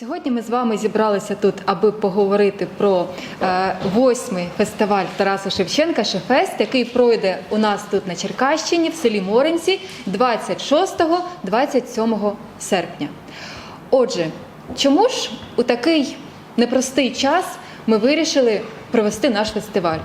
Сьогодні ми з вами зібралися тут, аби поговорити про е, восьмий фестиваль Тараса Шевченка Шефест, який пройде у нас тут на Черкащині в селі Моринці 26-27 серпня. Отже, чому ж у такий непростий час ми вирішили провести наш фестиваль?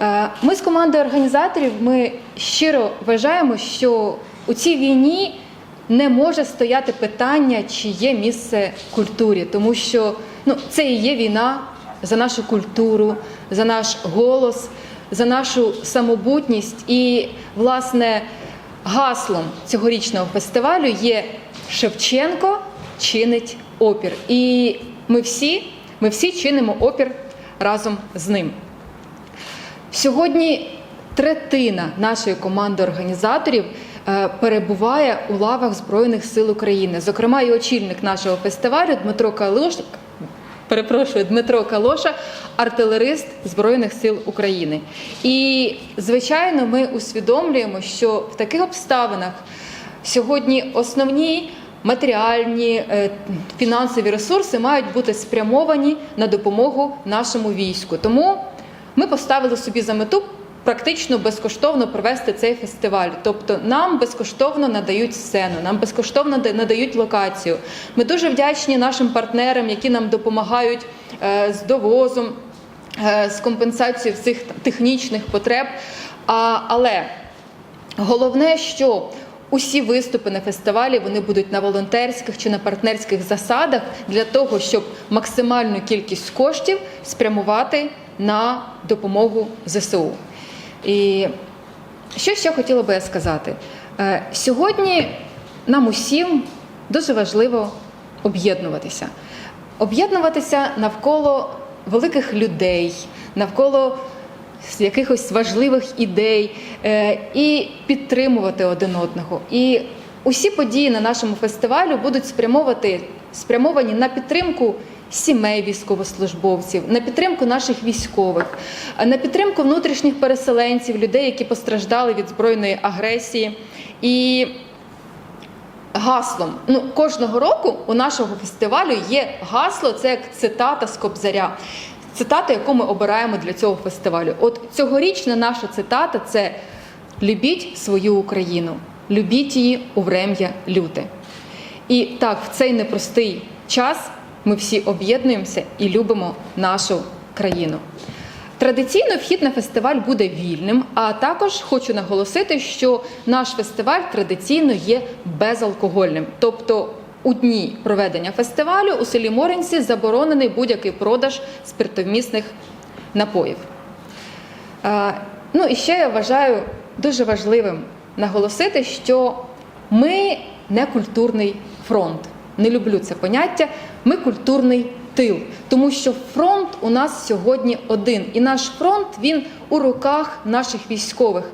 Е, Ми з командою організаторів ми щиро вважаємо, що у цій війні не може стояти питання, чи є місце культурі, тому що ну, це і є війна за нашу культуру, за наш голос, за нашу самобутність. І, власне, гаслом цьогорічного фестивалю є Шевченко чинить опір. І ми всі, ми всі чинимо опір разом з ним. Сьогодні третина нашої команди організаторів перебуває у лавах Збройних сил України. Зокрема, і очільник нашого фестивалю Дмитро Калош. Перепрошую, Дмитро Калоша, артилерист Збройних сил України. І, звичайно, ми усвідомлюємо, що в таких обставинах сьогодні основні матеріальні е, фінансові ресурси мають бути спрямовані на допомогу нашому війську. Тому ми поставили собі за мету практично безкоштовно провести цей фестиваль. Тобто нам безкоштовно надають сцену, нам безкоштовно надають локацію. Ми дуже вдячні нашим партнерам, які нам допомагають е, з довозом, е, з компенсацією всіх технічних потреб. Але Головне, що усі виступи на фестивалі вони будуть на волонтерських чи на партнерських засадах для того, щоб максимальну кількість коштів спрямувати на допомогу ЗСУ. І що ще хотіла би я сказати? Е, Сьогодні нам усім дуже важливо об'єднуватися. Об'єднуватися навколо великих людей, навколо якихось важливих ідей е, і підтримувати один одного. І усі події на нашому фестивалю будуть спрямовані на підтримку сімей військовослужбовців, на підтримку наших військових, на підтримку внутрішніх переселенців, людей, які постраждали від збройної агресії. І гаслом. Ну, кожного року у нашого фестивалю є гасло, це як цитата з Кобзаря. Цитата, яку ми обираємо для цього фестивалю. От цьогорічна наша цитата це Любіть свою Україну, любіть її у врем'я люте. І так, в цей непростий час ми всі об'єднуємося і любимо нашу країну. Традиційно вхід на фестиваль буде вільним, а також хочу наголосити, що наш фестиваль традиційно є безалкогольним. Тобто у дні проведення фестивалю у селі Моринці заборонений будь-який продаж спиртовмісних напоїв. Ну і ще я вважаю дуже важливим наголосити, що ми не культурний фронт. Не люблю це поняття. Ми культурний тил, тому що фронт у нас сьогодні один, і наш фронт він у руках наших військових.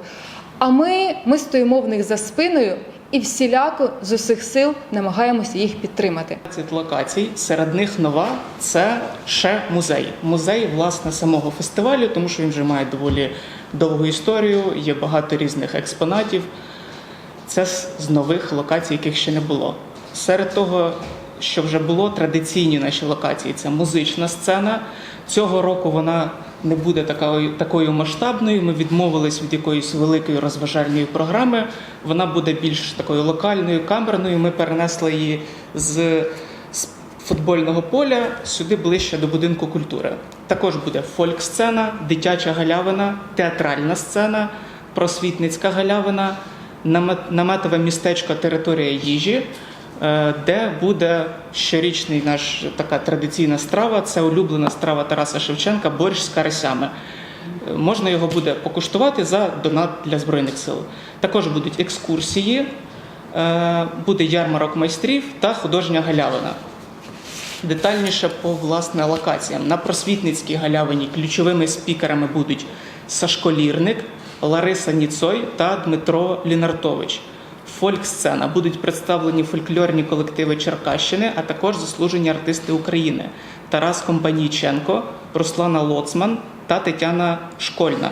А ми, ми стоїмо в них за спиною і всіляко з усіх сил намагаємося їх підтримати. 20 локацій. Серед них нова це ще музей. Музей власне самого фестивалю, тому що він вже має доволі довгу історію, є багато різних експонатів. Це з нових локацій, яких ще не було. Серед того, що вже було, традиційні наші локації це музична сцена. Цього року вона не буде такою, такою масштабною. Ми відмовились від якоїсь великої розважальної програми. Вона буде більш такою локальною, камерною. Ми перенесли її з, футбольного поля сюди ближче до будинку культури. Також буде фольк-сцена, дитяча галявина, театральна сцена, просвітницька галявина, намет- наметове містечко територія їжі. Е, Де буде щорічний наш така традиційна страва, це улюблена страва Тараса Шевченка борщ з карасями. Е, Можна його буде покуштувати за донат для збройних сил. Також будуть екскурсії, е, буде ярмарок майстрів та художня галявина. Детальніше по власне локаціям. На просвітницькій галявині ключовими спікерами будуть Сашко Лірник, Лариса Ніцой та Дмитро Лінартович. Фольк-сцена будуть представлені фольклорні колективи Черкащини, а також заслужені артисти України Тарас Компанійченко, Руслана Лоцман та Тетяна Школьна.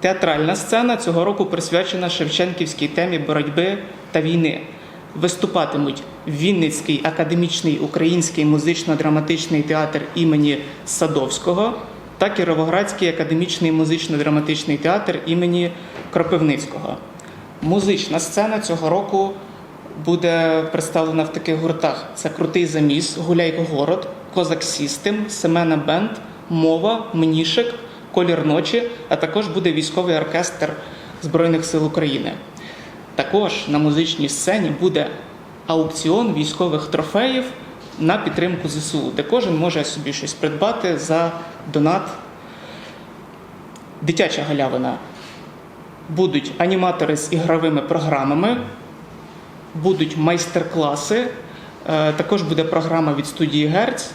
Театральна сцена цього року присвячена Шевченківській темі боротьби та війни. виступатимуть Вінницький академічний український музично-драматичний театр імені Садовського та Кіровоградський академічний музично-драматичний театр імені Кропивницького. Музична сцена цього року буде представлена в таких гуртах: це Крутий заміс, Гуляй город, Козак Сістем, Семена Бенд, Мова, Мнішек, Колір ночі, а також буде військовий оркестр Збройних сил України. Також на музичній сцені буде аукціон військових трофеїв на підтримку ЗСУ, де кожен може собі щось придбати за донат. Дитяча галявина. Будуть аніматори з ігровими програмами, будуть майстер-класи, е, також буде програма від студії Герц, е,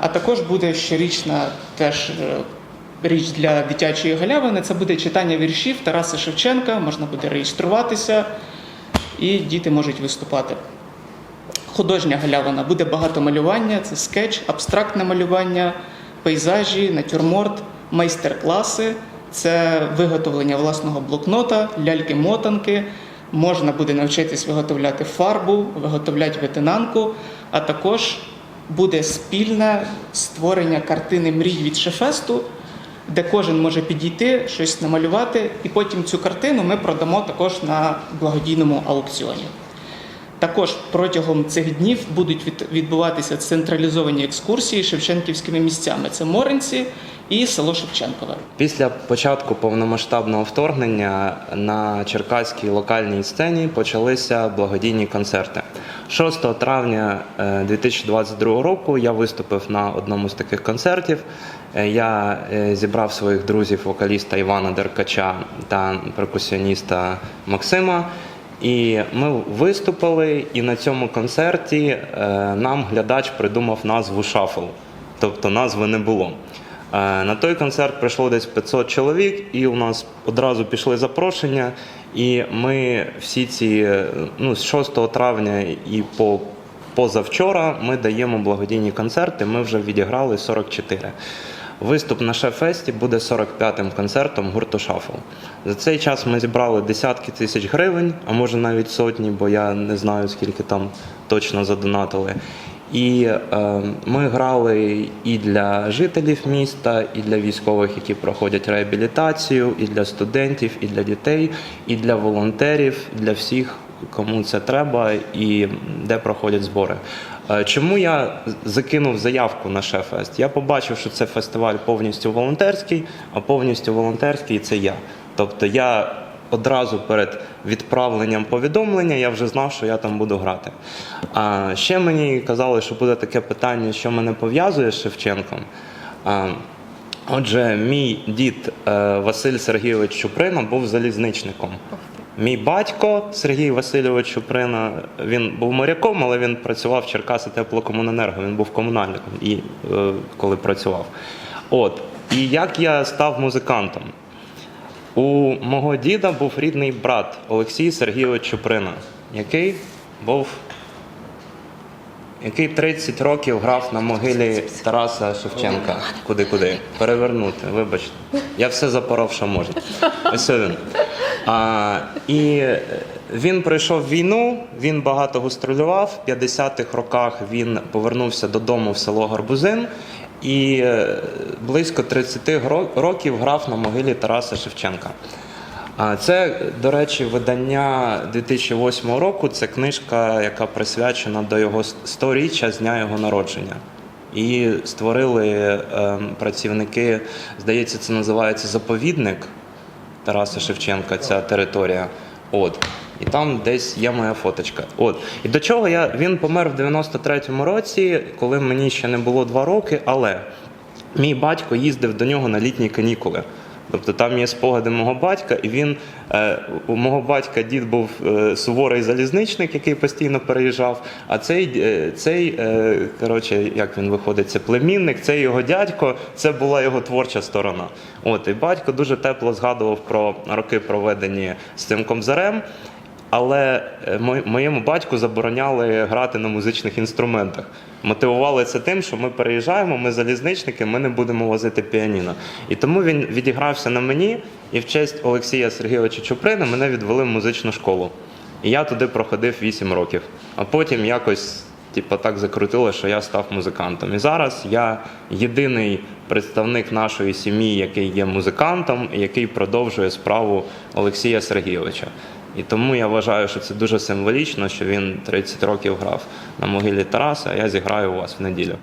а також буде щорічна теж е, річ для дитячої галявини. Це буде читання віршів Тараса Шевченка, можна буде реєструватися, і діти можуть виступати. Художня галявина буде багато малювання, це скетч, абстрактне малювання, пейзажі, натюрморт, майстер-класи, це виготовлення власного блокнота, ляльки-мотанки. Можна буде навчитись виготовляти фарбу, виготовляти ветенанку, а також буде спільне створення картини мрій від Шефесту, де кожен може підійти, щось намалювати, і потім цю картину ми продамо також на благодійному аукціоні. Також протягом цих днів будуть від- відбуватися централізовані екскурсії шевченківськими місцями. Це Моринці і село Шевченкове. Після початку повномасштабного вторгнення на черкаській локальній сцені почалися благодійні концерти. 6 травня е, 2022 року я виступив на одному з таких концертів. Е, Я е, зібрав своїх друзів, вокаліста Івана Деркача та перкусіоніста Максима. І ми виступили, і на цьому концерті е, нам глядач придумав назву шафл, тобто назви не було. Е, На той концерт прийшло десь 500 чоловік, і у нас одразу пішли запрошення. І ми всі ці е, ну, з 6 травня і по позавчора ми даємо благодійні концерти. Ми вже відіграли 44. Виступ на Шефесті буде 45-м концертом гурту Шафл. За цей час ми зібрали десятки тисяч гривень, а може навіть сотні, бо я не знаю, скільки там точно задонатили. І е, ми грали і для жителів міста, і для військових, які проходять реабілітацію, і для студентів, і для дітей, і для волонтерів, для всіх, кому це треба, і де проходять збори. Е, Чому я закинув заявку на Шефест? Я побачив, що це фестиваль повністю волонтерський, а повністю волонтерський це я. Тобто я одразу перед відправленням повідомлення я вже знав, що я там буду грати. А ще мені казали, що буде таке питання, що мене пов'язує з Шевченком. А, Отже, мій дід е, Василь Сергійович Чуприна був залізничником. Мій батько Сергій Васильович Чуприна, він був моряком, але він працював в Черкаси теплокомуненерго, він був комунальником і е, коли працював. От. І як я став музикантом? У мого діда був рідний брат Олексій Сергійович Чуприна, який був який 30 років грав на могилі Тараса Шевченка. Куди-куди? Перевернути, вибачте. Я все запоров, що можна. Ось він. А, і він пройшов війну, він багато гастролював. В 50-х роках він повернувся додому в село Гарбузин і е, близько 30 гро- років грав на могилі Тараса Шевченка. Це, до речі, видання 2008 року. Це книжка, яка присвячена до його сторіччя з дня його народження. І створили ем, працівники, здається, це називається заповідник Тараса Шевченка, ця територія. От. І там десь є моя фоточка. От. І до чого я він помер в 93-му році, коли мені ще не було два роки, але мій батько їздив до нього на літні канікули. Тобто там є спогади мого батька, і він е, у мого батька дід був е, суворий залізничник, який постійно переїжджав. А цей, е, цей коротше, як він виходить, це племінник, це його дядько, це була його творча сторона. От і батько дуже тепло згадував про роки, проведені з цим комзарем. Але е, моєму батьку забороняли грати на музичних інструментах. Мотивували це тим, що ми переїжджаємо, ми залізничники, ми не будемо возити піаніно. І тому він відігрався на мені, і в честь Олексія Сергійовича Чуприна мене відвели в музичну школу. І я туди проходив 8 років. А потім якось типу, так закрутило, що я став музикантом. І зараз я єдиний представник нашої сім'ї, який є музикантом, який продовжує справу Олексія Сергійовича. І тому я вважаю, що це дуже символічно, що він 30 років грав на могилі Тараса, а я зіграю у вас в неділю.